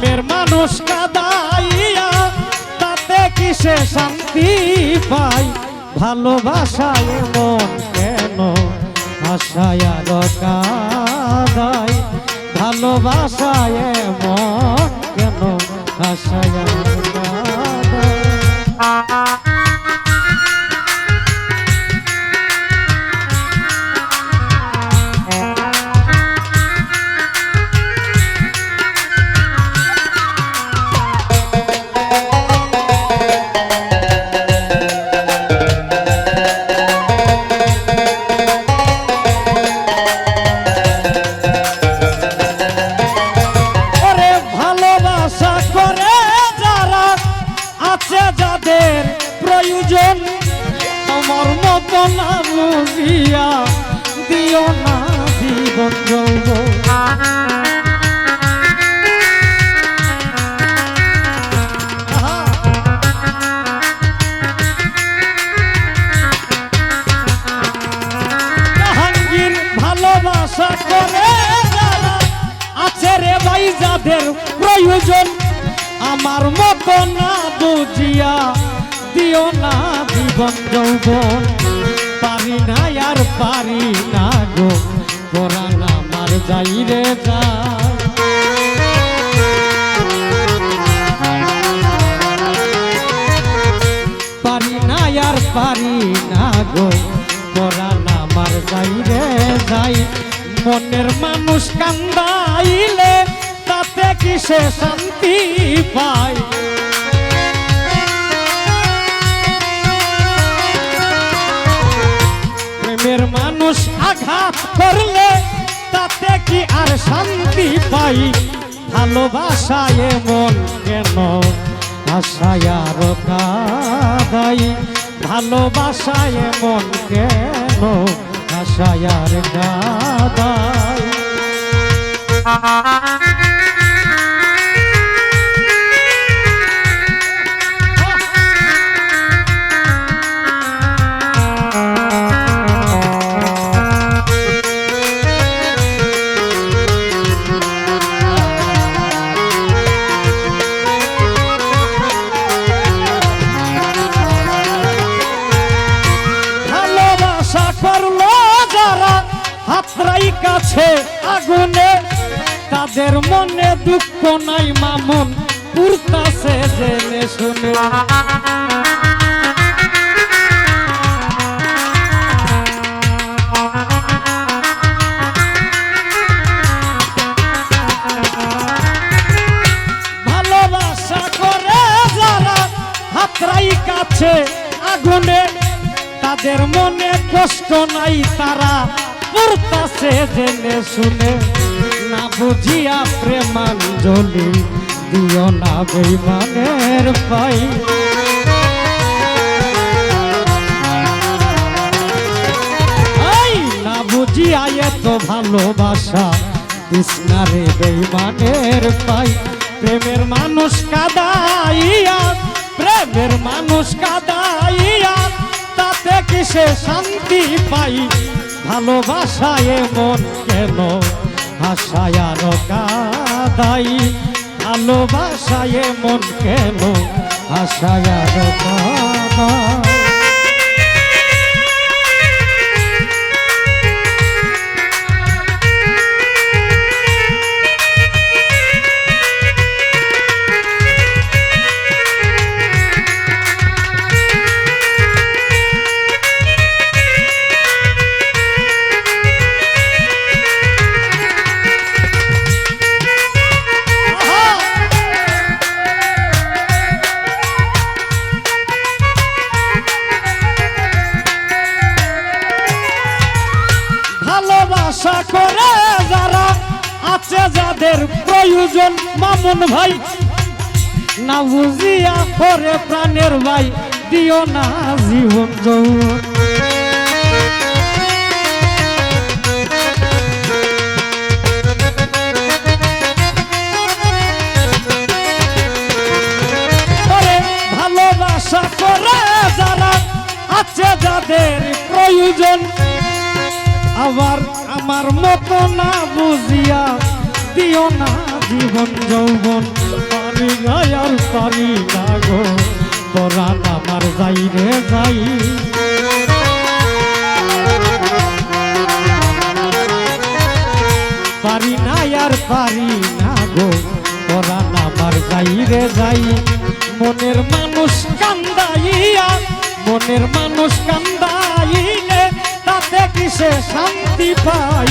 প্রেমের মানুষ কাদাইয়া, তাতে কিসে শান্তি পাই? ভালোবাসায় মন কেন আশায় কাদাই? ভালোবাসায় মন কেন আশায় দিও না জীবন ভাই যাদের প্রয়োজন আমার মতো না বুঝিয়া দিও না জীবন যৌবন। যাই রে যায় পারি না আর পারি না গো, পরাণ আমার যাই রে যাই। মনের মানুষ কান্দাইলে তাতে কিসে শান্তি পায়? মানুষ আঘাত করলে শান্তি পাই ভালোবাসায় মন কেন? আশায় আর ভালোবাসায় মন কেন? আশায় আর কাছে আগুনে, তাদের মনে দুঃখ নাই মামুন, পুরতাছে জেনে শুনে। কাছে আগুনে, তাদের মনে কষ্ট নাই তারা। পড়তাছে জেনে শুনে, না বুঝিয়া প্রেমাঞ্জলি দিও না বেইমানের পাই। না বুঝিয়া এত ভালোবাসা কৃষ্ণারে বেইমানের পাই। প্রেমের মানুষ কাদাইয়া, প্রেমের মানুষ কাদাইয়া, তাতে কিসে শান্তি পাই? ভালোবাসায় মন কেন? আশায় আর কাদাই। ভালোবাসায় মন কেন? আশায় আর কাদাই। প্রয়োজন মামুন ভাই। না বুঝিয়া পরে প্রাণের ভাই, দিও না জীবন যৌবন। ভালোবাসা করে যারা আছে যাদের প্রয়োজন, আবার আমার মতো না বুঝিয়া দিও না জীবন যৌবন পারি গায় আর পারি না গো পরাণ আমার যাই রে যাই। পারি না আর পারি না গো, পরাণ আমার যাই রে যাই। মনের মানুষ কান্দাইয়া, মনের মানুষ কান্দাইলে তাতে কিসে শান্তি পাই?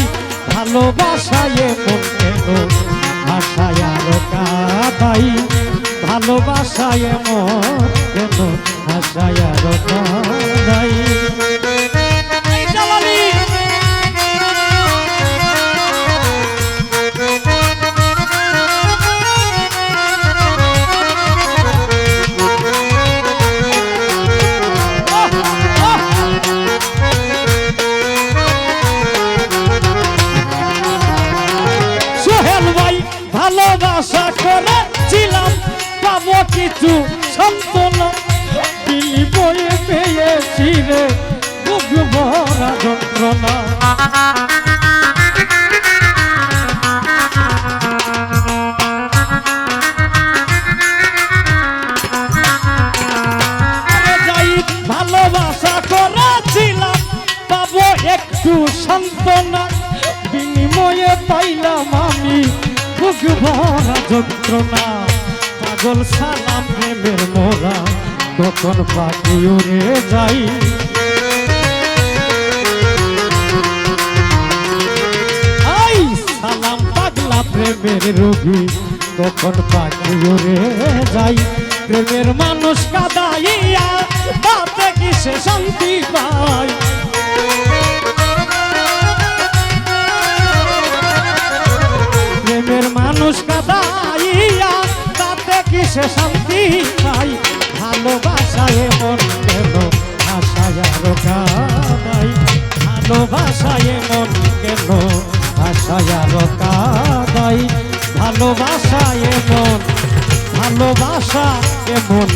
ভালোবাসায় মন ভাষায় আরও কাদাই ভালোবাসায় মন কেন ভাষায় আরও সন্তনা দিলি বয়ে পেয়েছি রে বুক ভরা যন্ত্রণা ভালোবাসা করেছিলাম পাবো একটু সান্ত্বনা বিনিময়ে পাইলাম আমি বুক যন্ত্রণা পাগল সালাম মোরা কখন পাখি উড়ে যাই সালাম পাগলা প্রেমের রোগী কখন পাখি উড়ে যাই। প্রেমের মানুষ কাদাইয়া তাতে কিসে শান্তি পাই প্রেমের মানুষ কাদাইয়া তাতে কিসে শান্তি পাই আশায় মন কেন? আশায় আর কাদাই ভালোবাসায় মন ভালোবাসা কেমন